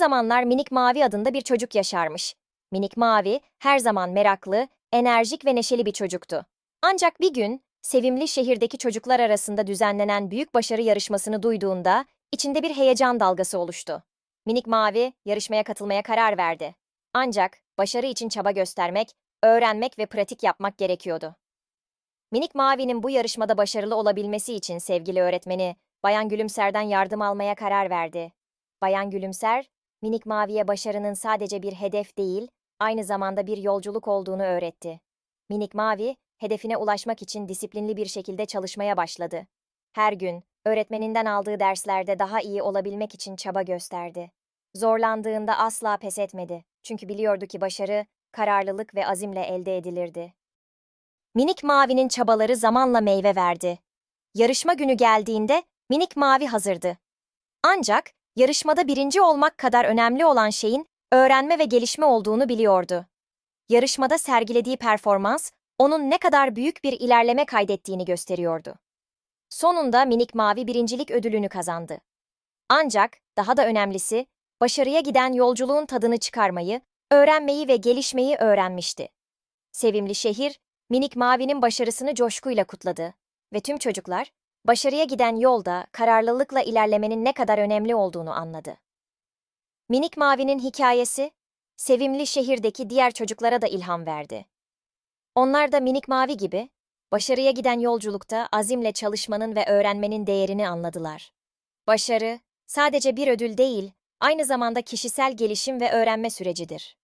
zamanlar Minik Mavi adında bir çocuk yaşarmış. Minik Mavi her zaman meraklı, enerjik ve neşeli bir çocuktu. Ancak bir gün sevimli şehirdeki çocuklar arasında düzenlenen büyük başarı yarışmasını duyduğunda içinde bir heyecan dalgası oluştu. Minik Mavi yarışmaya katılmaya karar verdi. Ancak başarı için çaba göstermek, öğrenmek ve pratik yapmak gerekiyordu. Minik Mavi'nin bu yarışmada başarılı olabilmesi için sevgili öğretmeni Bayan Gülümser'den yardım almaya karar verdi. Bayan Gülümser, Minik Mavi'ye başarının sadece bir hedef değil, aynı zamanda bir yolculuk olduğunu öğretti. Minik Mavi, hedefine ulaşmak için disiplinli bir şekilde çalışmaya başladı. Her gün, öğretmeninden aldığı derslerde daha iyi olabilmek için çaba gösterdi. Zorlandığında asla pes etmedi. Çünkü biliyordu ki başarı, kararlılık ve azimle elde edilirdi. Minik Mavi'nin çabaları zamanla meyve verdi. Yarışma günü geldiğinde Minik Mavi hazırdı. Ancak yarışmada birinci olmak kadar önemli olan şeyin öğrenme ve gelişme olduğunu biliyordu. Yarışmada sergilediği performans onun ne kadar büyük bir ilerleme kaydettiğini gösteriyordu. Sonunda Minik Mavi birincilik ödülünü kazandı. Ancak daha da önemlisi, başarıya giden yolculuğun tadını çıkarmayı, öğrenmeyi ve gelişmeyi öğrenmişti. Sevimli şehir, Minik Mavi'nin başarısını coşkuyla kutladı ve tüm çocuklar, başarıya giden yolda kararlılıkla ilerlemenin ne kadar önemli olduğunu anladı. Minik Mavi'nin hikayesi, sevimli şehirdeki diğer çocuklara da ilham verdi. Onlar da Minik Mavi gibi, başarıya giden yolculukta azimle çalışmanın ve öğrenmenin değerini anladılar. Başarı, sadece bir ödül değil, aynı zamanda kişisel gelişim ve öğrenme sürecidir.